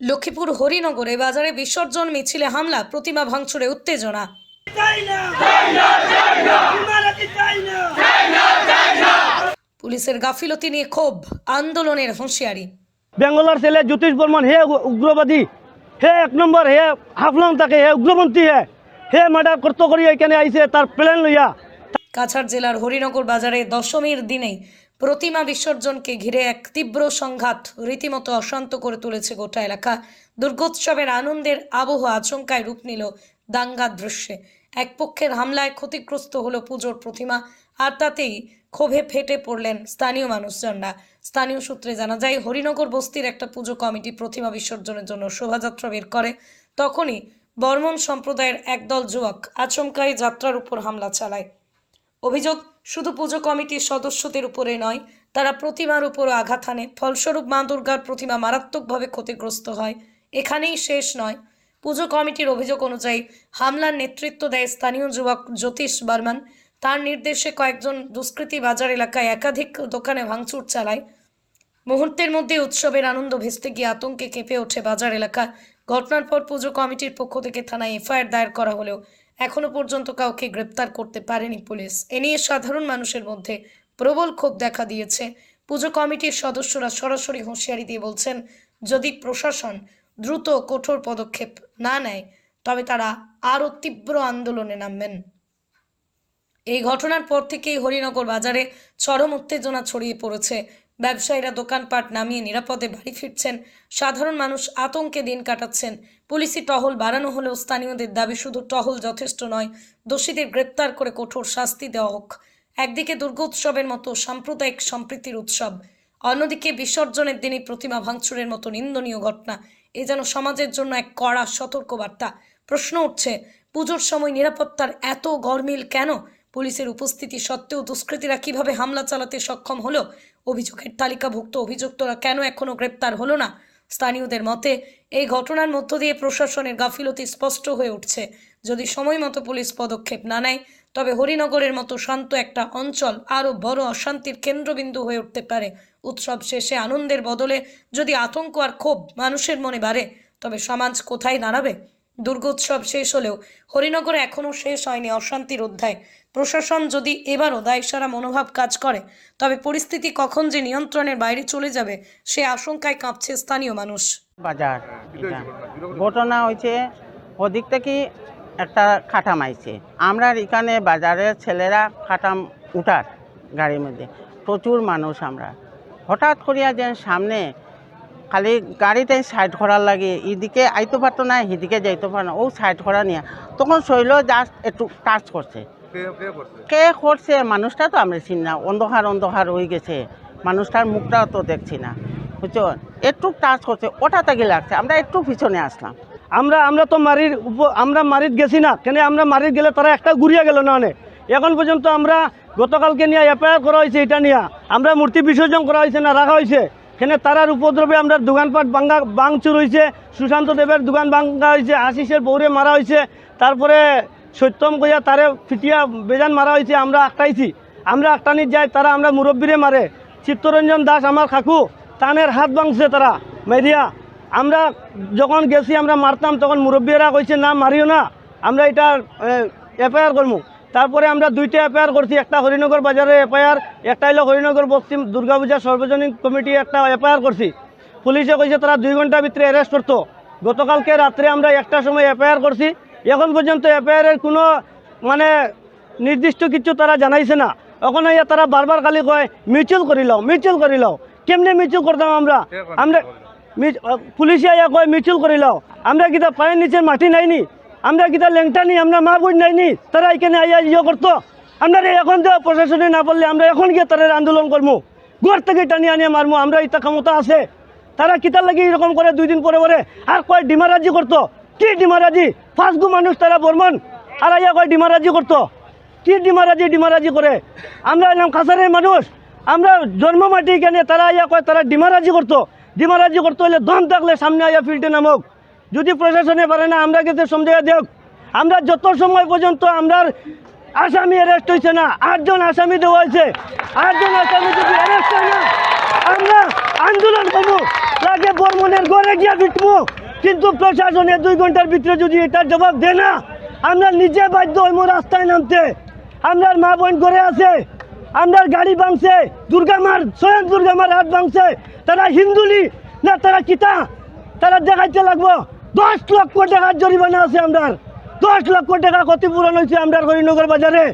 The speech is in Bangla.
লক্ষ্মীপুর হরিনগরে বাজারে বিসর্জন মিছিলে হামলা প্রতিমা ভাঙচুরে উত্তেজনা। পুলিশের গাফিলতি নিয়ে ক্ষোভ আন্দোলনের হুঁশিয়ারি। বেঙ্গলোর ছেলে জ্যোতিষ বর্মন হে উগ্রবাদী হে এক নম্বর হে হাফলং থাকে হে উগ্রপন্থী হে হে মার্ডার করতে করি এখানে আইছে তার প্লেন লইয়া। কাছাড় জেলার হরিনগর বাজারে দশমীর দিনেই প্রতিমা বিসর্জনকে ঘিরে এক তীব্র সংঘাত রীতিমতো অশান্ত করে তুলেছে গোটা এলাকা। দুর্গোৎসবের আনন্দের আবহ আচমকায় রূপ নিল দাঙ্গার দৃশ্যে। এক পক্ষের হামলায় ক্ষতিগ্রস্ত হলো পুজোর প্রতিমা, আর তাতেই ক্ষোভে ফেটে পড়লেন স্থানীয় মানুষজনরা। স্থানীয় সূত্রে জানা যায়, হরিনগর বস্তির একটা পুজো কমিটি প্রতিমা বিসর্জনের জন্য শোভাযাত্রা বের করে। তখনই বর্মন সম্প্রদায়ের একদল যুবক আচমকাই যাত্রার উপর হামলা চালায়। অভিযোগ, শুধু পুজো কমিটির সদস্যদের উপরে নয়, তারা প্রতিমার উপরও আঘাত হানে। ফলস্বরূপ মা দুর্গার প্রতিমা মারাত্মকভাবে ক্ষতিগ্রস্ত হয়। এখানেই শেষ নয়। পুজো কমিটির অভিযোগ অনুযায়ী হামলার নেতৃত্ব দেয় স্থানীয় যুবক জ্যোতিষ বর্মন। তার নির্দেশে কয়েকজন দুষ্কৃতী বাজার এলাকায় একাধিক দোকানে ভাঙচুর চালায়। মুহূর্তের মধ্যে উৎসবের আনন্দ ভেস্তে গিয়ে আতঙ্কে কেঁপে ওঠে বাজার এলাকা। ঘটনার পর পুজো কমিটির পক্ষ থেকে থানায় এফআইআর দায়ের করা হলেও এখনও পর্যন্ত কাউকে গ্রেপ্তার করতে পারেনি পুলিশ। এ নিয়ে সাধারণ মানুষের মধ্যে প্রবল ক্ষোভ দেখা দিয়েছে। পুজো কমিটির সদস্যরা সরাসরি হুঁশিয়ারি দিয়ে বলছেন, যদি প্রশাসন দ্রুত কঠোর পদক্ষেপ না নেয়, তবে তারা আরও তীব্র আন্দোলনে নামবেন। এই ঘটনার পর থেকেই হরিনগর বাজারে চরম উত্তেজনা ছড়িয়ে পড়েছে ব্যবসায়ীরা দোকানপাট নামিয়ে নিরাপদে বাড়ি ফিরছেন। সাধারণ মানুষ আতঙ্কে দিন কাটাচ্ছেন। পুলিশি টহল বাড়ানো হলেও স্থানীয়দের দাবি শুধু টহল যথেষ্ট নয়, দোষীদের গ্রেপ্তার করে কঠোর শাস্তি দেওয়া হোক। একদিকে দুর্গোৎসবের মতো সাম্প্রদায়িক সম্প্রীতির উৎসব, অন্যদিকে বিসর্জনের দিনই প্রতিমা ভাঙচুরের মতো নিন্দনীয় ঘটনা। এ যেন সমাজের জন্য এক কড়া সতর্কবার্তা। প্রশ্ন উঠছে, পুজোর সময় নিরাপত্তার এত গরমিল কেন? পুলিশের উপস্থিতি সত্ত্বেও দুষ্কৃতীরা কীভাবে হামলা চালাতে সক্ষম হলো, অভিযোগের তালিকাভুক্ত অভিযুক্তরা কেন এখনও গ্রেপ্তার হলো না? স্থানীয়দের মতে, এই ঘটনার মধ্য দিয়ে প্রশাসনের গাফিলতি স্পষ্ট হয়ে উঠছে। যদি সময় মতো পুলিশ পদক্ষেপ না নেয়, তবে হরিনগরের মতো শান্ত একটা অঞ্চল আরও বড় অশান্তির কেন্দ্রবিন্দু হয়ে উঠতে পারে। উৎসব শেষে আনন্দের বদলে যদি আতঙ্ক আর ক্ষোভ মানুষের মনে বাড়ে, তবে সমাজ কোথায় দাঁড়াবে? দুর্গোৎসব শেষ হলেও হরিনগরে এখনও শেষ হয়নি অশান্তির অধ্যায়। প্রশাসন যদি এবারও দায়সারা মনোভাব কাজ করে, তবে পরিস্থিতি কখন যে নিয়ন্ত্রণের বাইরে চলে যাবে, সে আশঙ্কায় কাঁপছে স্থানীয় মানুষ। বাজার। ঘটনা হয়েছে, ওদিক থেকে একটা খাটাম আইছে। আমরা এখানে বাজারের ছেলেরা খাটাম উঠার গাড়ির মধ্যে। প্রচুর মানুষ আমরা। হঠাৎ করিয়া যে সামনে খালি গাড়িতে সাইড করার লাগে এদিকে আইতে পারতো না এদিকে যাইতে পারতো না ও সাইড করা নিয়ে। তখন শৈল জাস্ট একটু টাচ করছে। কে করছে? মানুষটা তো আমরা চিনি না অন্ধকার অন্ধকার হয়ে গেছে। মানুষটার মুখটাও তো দেখছি না বুঝছ? একটু টাচ করছে ওটা তাকে লাগছে। আমরা একটু পিছনে আসলাম। আমরা আমরা তো মারির আমরা মারিত গেছি না। কেন আমরা মারিত গেলে তারা একটা ঘুরিয়ে গেল না অনেক এখন পর্যন্ত আমরা গতকালকে নিয়ে এফআইআর করা হয়েছে এটা নিয়ে। আমরা মূর্তি বিসর্জন করা হয়েছে না রাখা হয়েছে। এখানে তারার উপদ্রবে আমরা দোকানপাট ভাঙ্গা ভাঙচুর হয়েছে সুশান্ত দেবের দোকান ভাঙ্গা হয়েছে আশিসের বৌরে মারা হয়েছে তারপরে সত্যম কইয়া তারে ফিটিয়া বেজান মারা হয়েছে আমরা আটটাইছি আমরা আটটানির যাই তারা আমরা মুরব্বীরে মারে। চিত্তরঞ্জন দাস আমার কাকু, তানের হাত ভাঙছে তারা, মেরিয়া। আমরা যখন গেছি, আমরা মারতাম, তখন মুরব্বীরা কইছে, না, মারিও না, আমরা এটা এফআইআর করব তারপরে আমরা দুইটা এফআইআর করছি একটা হরিনগর বাজারে এফআইআর একটা হলো হরিনগর পশ্চিম দুর্গাপূজা সর্বজনীন কমিটি একটা এফআইআর করছি। পুলিশে কইছে তারা দুই ঘণ্টার ভিতরে অ্যারেস্ট করতো। গতকালকে রাত্রে আমরা একটা সময় এফআইআর করছি। এখন পর্যন্ত এফআইআরের কোনো মানে নির্দিষ্ট কিছু তারা জানাইছে না। ওখানে ইয়া তারা বারবার খালি কয় মিউচুয়াল করি লও মিউচুয়াল করি লও। কেমনে মিউচুয়াল করতাম আমরা? আমরা পুলিশে আয়া কয় মিউচুয়াল করি লও। আমরা কিতা পায়ের নিচে মাটি নাইনি? আমরা কিতা ল্যাংটা নি আমরা মা বোন নাইনি তারা এখানে আইয়া ইয়ে করতো। আমরা এখন তো প্রশাসনে না পারলে আমরা এখন গিয়ে তাদের আন্দোলন করব ঘর থেকে টানি আনিয়ে মারমু, আমরা ইতা ক্ষমতা আছে। তারা কিতার লাগি এরকম করে দুই দিন পরে পরে? আর কয় ডিমারাজি করতো? কি ডিমারাজি? ফাঁসগু মানুষ তারা বর্মন। আর আইয়া কয় ডিমারাজি করতো। কি ডিমারাজি ডিমারাজি করে? আমরা এলাম কাছারের মানুষ। আমরা জন্ম মাটি কেনে তারা আইয়া কয় তারা ডিমারাজি করতো। ডিমারাজি করতে হলে দম থাকলে সামনে আইয়া ফিল্ডে নামক। যদি প্রশাসনে পারে না, আমরা কিন্তু সমঝে দেখ আমরা যত সময় পর্যন্ত আমরা আসামি অ্যারেস্ট হয়েছে না, আটজন আসামি দেওয়া হয়েছে আটজন আসামি যদি অ্যারেস্ট হয় না, আমরা আন্দোলন করব। লাগে বর্মনের ঘরে গিয়া বিটবো কিন্তু প্রশাসনের দুই ঘণ্টার ভিতরে যদি এটার জবাব দেয় না, আমরা নিজে বাধ্য হইমো রাস্তায় নামতে। আমরার মা বোন ঘরে আছে, আমরার গাড়ি ভাঙছে দুর্গামার স্বয়ং দুর্গামার হাত ভাঙছে। তারা হিন্দুলি না তারা কিতা? তারা দেখাইতে লাগবো। দশ লক্ষ টাকার জরিমানা আছে আমরার। দশ লক্ষ টাকা ক্ষতিপূরণ হয়েছে আমরার হরিনগর বাজারে।